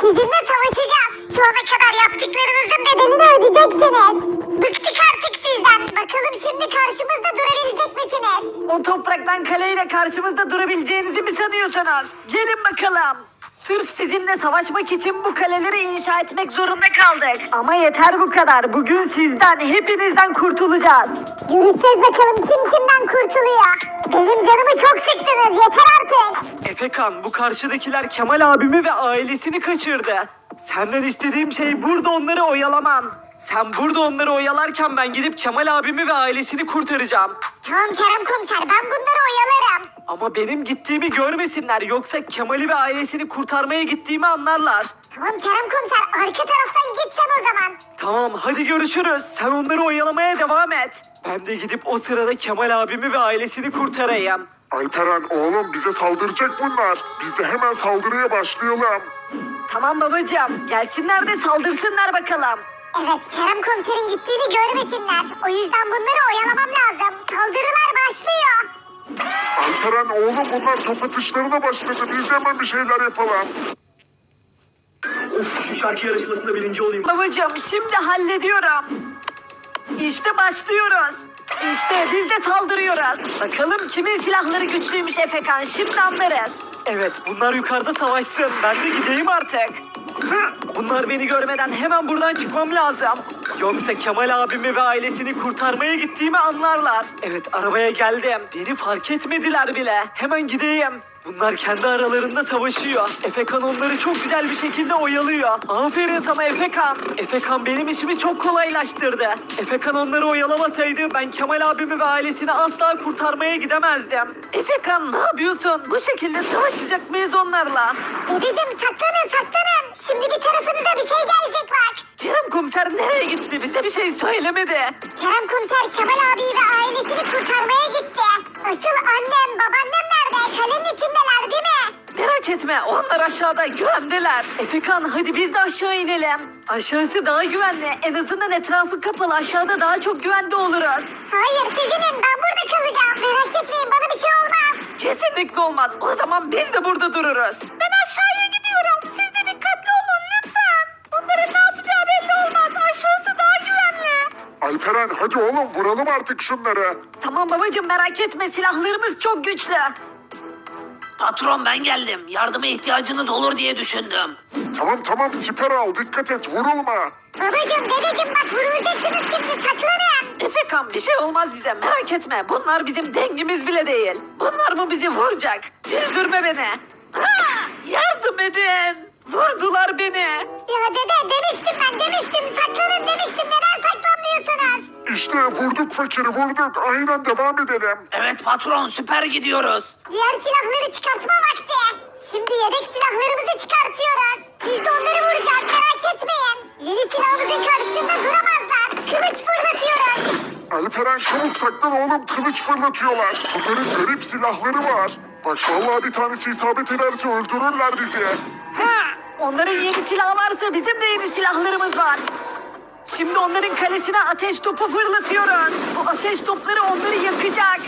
Sizinle savaşacağız. Şu ana kadar yaptıklarınızın bedelini ödeyeceksiniz. Bıktık artık sizden. Bakalım şimdi karşımızda durabilecek misiniz? O topraktan kaleyle karşımızda durabileceğinizi mi sanıyorsunuz? Gelin bakalım. Sırf sizinle savaşmak için bu kaleleri inşa etmek zorunda kaldık. Ama yeter bu kadar. Bugün sizden, hepinizden kurtulacağız. Görüşeceğiz bakalım kim kimden kurtuluyor. Benim canımı çok sıktınız. Yeter artık. Efekan, bu karşıdakiler Kemal abimi ve ailesini kaçırdı. Senden istediğim şey burada onları oyalaman. Sen burada onları oyalarken ben gidip Kemal abimi ve ailesini kurtaracağım. Tamam Kerem komiser ben bunları oyalarım. Ama benim gittiğimi görmesinler yoksa Kemal'i ve ailesini kurtarmaya gittiğimi anlarlar. Tamam Kerem komiser arka taraftan git sen o zaman. Tamam hadi görüşürüz. Sen onları oyalamaya devam et. Ben de gidip o sırada Kemal abimi ve ailesini kurtarayım. Alperen oğlum bize saldıracak bunlar. Biz de hemen saldırıya başlayalım. Tamam babacığım gelsinler de saldırsınlar bakalım. Evet Kerem komiserin gittiğini görmesinler. O yüzden bunları oyalamam lazım. Saldırılar başlıyor. Alperen oğlum bunlar top atışlarına başladı. Biz de hemen bir şeyler yapalım. Of şu şarkı yarışmasında birinci olayım. Babacığım şimdi hallediyorum. İşte başlıyoruz. İşte biz de saldırıyoruz. Bakalım kimin silahları güçlüymüş Efekan şimdi anlarız. Evet bunlar yukarıda savaşsın. Ben de gideyim artık. Bunlar beni görmeden hemen buradan çıkmam lazım. Yoksa Kemal abimi ve ailesini kurtarmaya gittiğimi anlarlar. Evet arabaya geldim. Beni fark etmediler bile. Hemen gideyim. Bunlar kendi aralarında savaşıyor. Efekan onları çok güzel bir şekilde oyalıyor. Aferin sana Efekan. Efekan benim işimi çok kolaylaştırdı. Efekan onları oyalamasaydı ben Kemal abimi ve ailesini asla kurtarmaya gidemezdim. Efekan ne yapıyorsun? Bu şekilde savaşacak mıyız onlarla? Dedeciğim saklanın saklanın. Şimdi bir tarafınıza bir şey gelecek bak. Kerem komiser nereye gitti? Bize bir şey söylemedi. Kerem komiser Kemal abiyi ve ailesini kurtarmaya gitti. Asıl annem babaannem nerede? Kalenin içindeler değil mi? Merak etme onlar aşağıda güvendeler. Efekan hadi biz de aşağı inelim. Aşağısı daha güvenli. En azından etrafı kapalı. Aşağıda daha çok güvende oluruz. Hayır siz inin ben burada kalacağım. Merak etmeyin bana bir şey olmaz. Kesinlikle olmaz. O zaman biz de burada dururuz. Alperen hadi oğlum vuralım artık şunları. Tamam babacığım merak etme. Silahlarımız çok güçlü. Patron ben geldim. Yardıma ihtiyacınız olur diye düşündüm. Tamam tamam siper al dikkat et vurulma. Babacım dedeciğim bak vurulacaksınız şimdi saklanın. Efekan bir şey olmaz bize. Merak etme. Bunlar bizim dengimiz bile değil. Bunlar mı bizi vuracak? Güldürme beni. Ha, yardım edin. Vurdular beni. Ya dede demiştim ben demiştim saklanın demiştim neden saklanmıyorsunuz? İşte vurduk fakiri vurduk. Aynen devam edelim. Evet patron süper gidiyoruz. Diğer silahları çıkartma vakti. Şimdi yedek silahlarımızı çıkartıyoruz. Biz de onları vuracağız merak etmeyin. Yeni silahımızın karşısında duramazlar. Kılıç fırlatıyoruz. Alperen çabuk saklan oğlum kılıç fırlatıyorlar. Bunların garip silahları var. Bak vallahi bir tanesi isabet ederse öldürürler bizi. Ha, onların yeni silahı varsa bizim de yeni silahlarımız var. Şimdi onların kalesine ateş topu fırlatıyoruz. Bu ateş topları onları yakacak.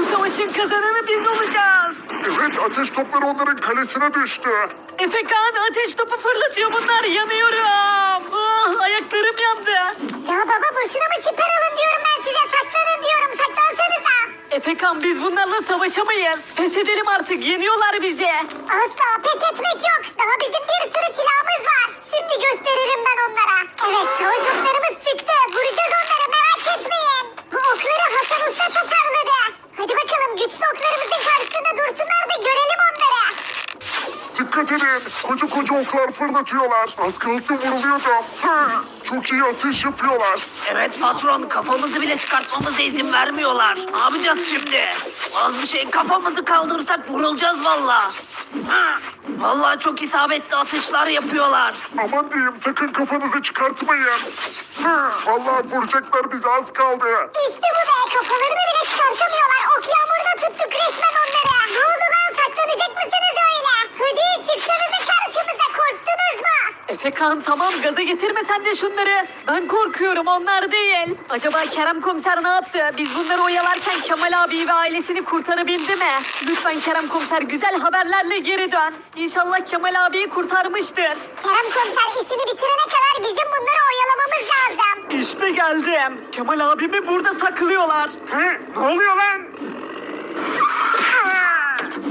Bu savaşın kazananı biz olacağız. Evet ateş topları onların kalesine düştü. Efekan ateş topu fırlatıyor bunlar. Yanıyorum. Ah, ayaklarım yandı. Ya baba boşuna mı siper alın diyorum ben size saklanın diyorum saklansanıza. Efekan biz bunlarla savaşamayız. Pes edelim artık. Yeniyorlar bizi. Asla pes etmek yok. Daha bizim bir sürü silahımız var. Şimdi gösteririm ben onlara. Evet savaş oklarımız çıktı. Vuracağız onları merak etmeyin. Bu okları Hasan Usta tasarladı. Hadi bakalım güçlü oklarımızın karşısında dursunlar da görelim onları. Dikkat edin. Koca koca oklar fırlatıyorlar. Az kalsın vuruluyordum. Hı, Çok iyi atış yapıyorlar. Evet patron kafamızı bile çıkartmamıza izin vermiyorlar. Ne yapacağız şimdi? Az bir şey kafamızı kaldırırsak vurulacağız valla. Ha, Vallahi çok isabetli atışlar yapıyorlar. Aman diyeyim sakın kafanızı çıkartmayın. Hı, Vallahi vuracaklar bizi az kaldı. İşte bu be kafalarını bile çıkartamıyorlar. Ok yağmuruna tuttuk resmen onları. Ne oldu lan saklanacak mısınız öyle? Hadi mu? Efekan tamam gaza getirme sen de şunları. Ben korkuyorum onlar değil. Acaba Kerem komiser ne yaptı? Biz bunları oyalarken Kemal abiyi ve ailesini kurtarabildi mi? Lütfen Kerem komiser güzel haberlerle geri dön. İnşallah Kemal abiyi kurtarmıştır. Kerem komiser işini bitirene kadar bizim bunları oyalamamız lazım. İşte geldim. Kemal abimi burada saklıyorlar. He, ne oluyor lan?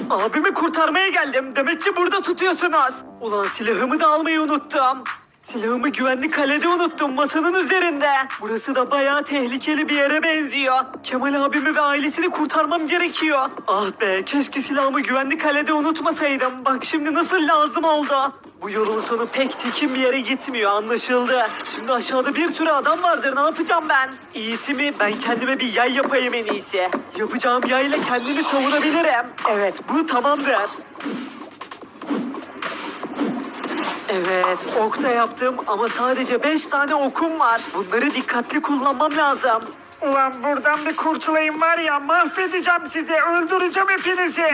Abimi kurtarmaya geldim. Demek ki burada tutuyorsunuz. Ulan silahımı da almayı unuttum. Silahımı güvenlik kalede unuttum masanın üzerinde. Burası da bayağı tehlikeli bir yere benziyor. Kemal abimi ve ailesini kurtarmam gerekiyor. Ah be keşke silahımı güvenlik kalede unutmasaydım. Bak şimdi nasıl lazım oldu. Bu yolun sonu pek tekin bir yere gitmiyor anlaşıldı. Şimdi aşağıda bir sürü adam vardır ne yapacağım ben? İyisi mi ben kendime bir yay yapayım en iyisi. Yapacağım yayla kendimi savunabilirim. Evet bu tamamdır. Evet, ok da yaptım ama sadece beş tane okum var. Bunları dikkatli kullanmam lazım. Ulan buradan bir kurtulayım var ya mahvedeceğim sizi öldüreceğim hepinizi.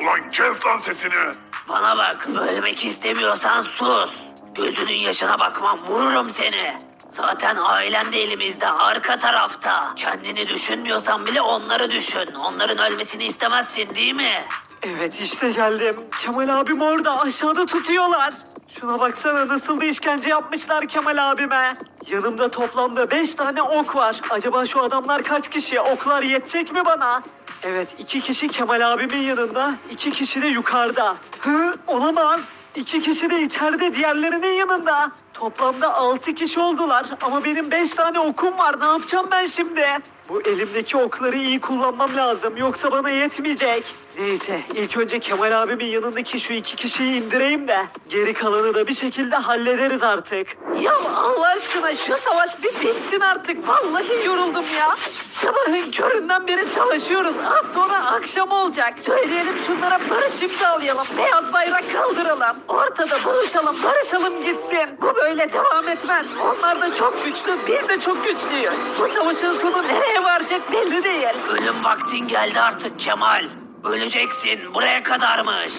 Ulan kes lan sesini. Bana bak ölmek istemiyorsan sus. Gözünün yaşına bakmam vururum seni. Zaten ailen de elimizde arka tarafta. Kendini düşünmüyorsan bile onları düşün. Onların ölmesini istemezsin değil mi? Evet işte geldim. Kemal abim orada aşağıda tutuyorlar. Şuna baksana nasıl bir işkence yapmışlar Kemal abime. Yanımda toplamda beş tane ok var. Acaba şu adamlar kaç kişi? Oklar yetecek mi bana? Evet iki kişi Kemal abimin yanında, iki kişi de yukarıda. Hı? Olamaz. İki kişi de içeride diğerlerinin yanında. Toplamda altı kişi oldular ama benim beş tane okum var. Ne yapacağım ben şimdi? Bu elimdeki okları iyi kullanmam lazım yoksa bana yetmeyecek. Neyse ilk önce Kemal abimin yanındaki şu iki kişiyi indireyim de geri kalanı da bir şekilde hallederiz artık. Ya Allah aşkına şu savaş bir bitsin artık. Vallahi yoruldum ya. Sabahın köründen beri savaşıyoruz. Az sonra akşam olacak. Söyleyelim şunlara barış imzalayalım. Beyaz bayrak kaldıralım. Ortada buluşalım, barışalım gitsin. Bu böyle devam etmez. Onlar da çok güçlü, biz de çok güçlüyüz. Bu savaşın sonu nereye varacak belli değil. Ölüm vaktin geldi artık Kemal. Öleceksin. Buraya kadarmış.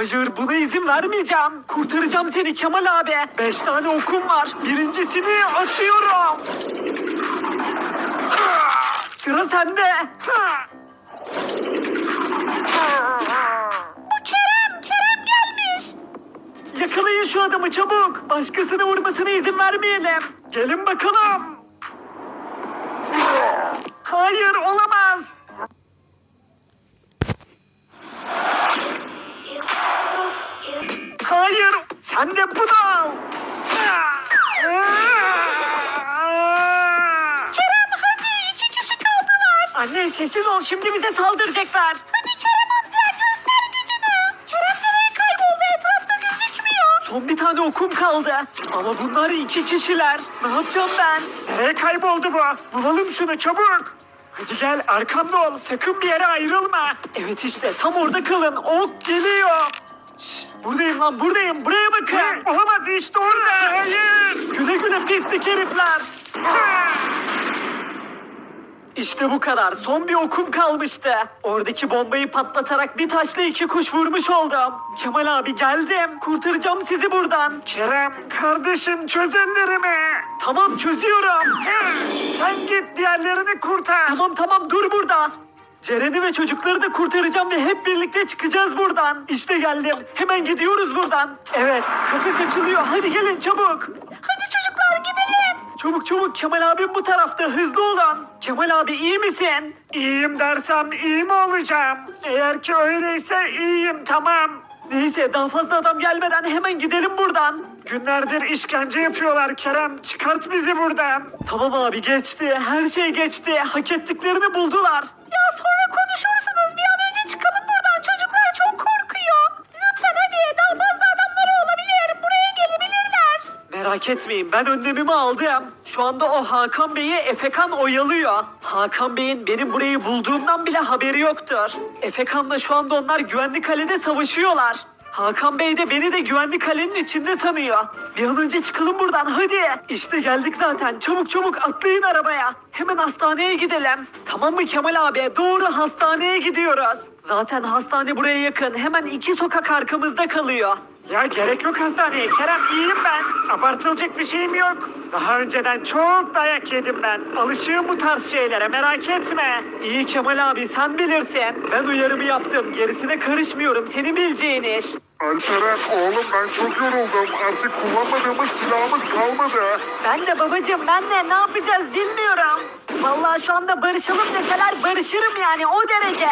Hayır buna izin vermeyeceğim. Kurtaracağım seni Kemal abi. Beş tane okum var. Birincisini atıyorum. Sıra sende. Bu Kerem. Kerem gelmiş. Yakalayın şu adamı çabuk. Başkasını vurmasına izin vermeyelim. Gelin bakalım. Sessiz ol şimdi bize saldıracaklar. Hadi Kerem amca göster gücünü. Kerem nereye kayboldu etrafta gözükmüyor. Son bir tane okum kaldı. Ama bunlar iki kişiler. Ne yapacağım ben? Nereye kayboldu bu? Bulalım şunu çabuk. Hadi gel arkamda ol sakın bir yere ayrılma. Evet işte tam orada kalın ok geliyor. Şş, buradayım lan buradayım buraya bakın. Olamaz işte orada. Hayır. Güle güle pislik herifler. İşte bu kadar. Son bir okum kalmıştı. Oradaki bombayı patlatarak bir taşla iki kuş vurmuş oldum. Kemal abi geldim. Kurtaracağım sizi buradan. Kerem kardeşim çöz ellerimi. Tamam çözüyorum. Sen git diğerlerini kurtar. Tamam tamam dur burada. Ceren'i ve çocukları da kurtaracağım ve hep birlikte çıkacağız buradan. İşte geldim. Hemen gidiyoruz buradan. Evet, kafes açılıyor. Hadi gelin çabuk. Çabuk çabuk Kemal abim bu tarafta. Hızlı olun. Kemal abi iyi misin? İyiyim dersem iyi mi olacağım? Eğer ki öyleyse iyiyim tamam. Neyse daha fazla adam gelmeden hemen gidelim buradan. Günlerdir işkence yapıyorlar Kerem. Çıkart bizi buradan. Tamam abi geçti. Her şey geçti. Hak ettiklerini buldular. Merak etmeyin ben önlemimi aldım. Şu anda o Hakan Bey'i Efekan oyalıyor. Hakan Bey'in benim burayı bulduğumdan bile haberi yoktur. Efekan'la şu anda onlar güvenlik kalede savaşıyorlar. Hakan Bey de beni de güvenli kalenin içinde sanıyor. Bir an önce çıkalım buradan hadi. İşte geldik zaten. Çabuk çabuk atlayın arabaya. Hemen hastaneye gidelim. Tamam mı Kemal abi? Doğru hastaneye gidiyoruz. Zaten hastane buraya yakın. Hemen iki sokak arkamızda kalıyor. Ya gerek yok hastaneye. Kerem iyiyim ben. Abartılacak bir şeyim yok. Daha önceden çok dayak yedim ben. Alışığım bu tarz şeylere merak etme. İyi Kemal abi sen bilirsin. Ben uyarımı yaptım. Gerisine karışmıyorum. Senin bileceğin iş. Alperen oğlum ben çok yoruldum. Artık kullanmadığımız silahımız kalmadı. Ben de babacığım ben de ne yapacağız bilmiyorum. Vallahi şu anda barışalım deseler barışırım yani o derece.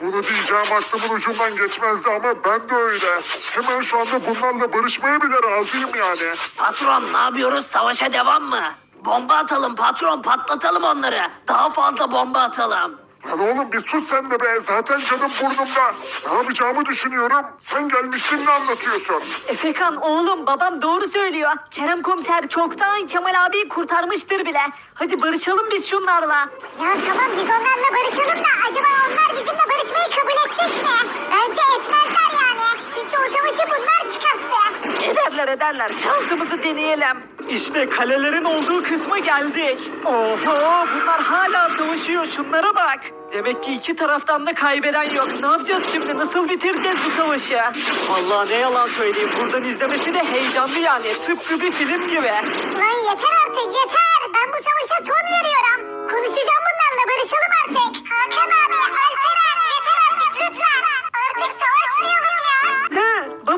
Bunu diyeceğim aklımın ucundan geçmezdi ama ben de öyle. Hemen şu anda bunlarla barışmaya bile razıyım yani. Patron ne yapıyoruz? Savaşa devam mı? Bomba atalım patron patlatalım onları. Daha fazla bomba atalım. Lan oğlum bir sus sen de be. Zaten canım burnumda. Ne yapacağımı düşünüyorum. Sen gelmişsin ne anlatıyorsun? Efekan oğlum babam doğru söylüyor. Kerem komiser çoktan Kemal abiyi kurtarmıştır bile. Hadi barışalım biz şunlarla. Ya tamam biz onlarla barışalım da acaba onlar bizimle barışmayı kabul edecek mi? Bence etmezler yani. Çünkü o savaşı bunlar çıkarttı. Ederler şansımızı deneyelim. İşte kalelerin olduğu kısma geldik. Oho bunlar hala savaşıyor şunlara bak. Demek ki iki taraftan da kaybeden yok. Ne yapacağız şimdi? Nasıl bitireceğiz bu savaşı? Vallahi ne yalan söyleyeyim. Buradan izlemesi de heyecanlı yani. Tıpkı bir film gibi. Lan yeter artık yeter. Ben bu savaşa son veriyorum. Konuşacağım bunlarla barışalım artık. Hakan abi,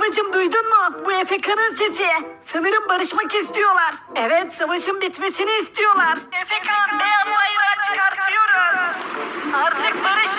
babacım duydun mu? Bu Efekan'ın sesi. Sanırım barışmak istiyorlar. Evet savaşın bitmesini istiyorlar. Efekan beyaz bayrağı çıkartıyoruz. Artık barış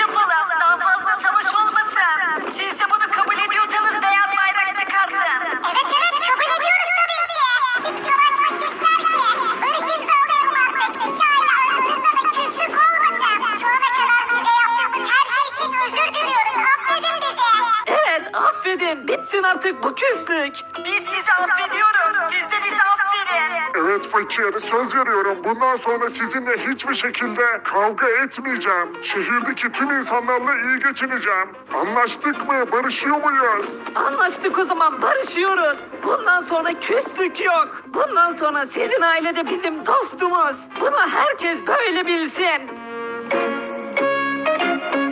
küslük. Biz sizi affediyoruz. Siz de bizi affedin. Evet fakir söz veriyorum. Bundan sonra sizinle hiçbir şekilde kavga etmeyeceğim. Şehirdeki tüm insanlarla iyi geçineceğim. Anlaştık mı? Barışıyor muyuz? Anlaştık o zaman barışıyoruz. Bundan sonra küslük yok. Bundan sonra sizin ailede bizim dostumuz. Bunu herkes böyle bilsin.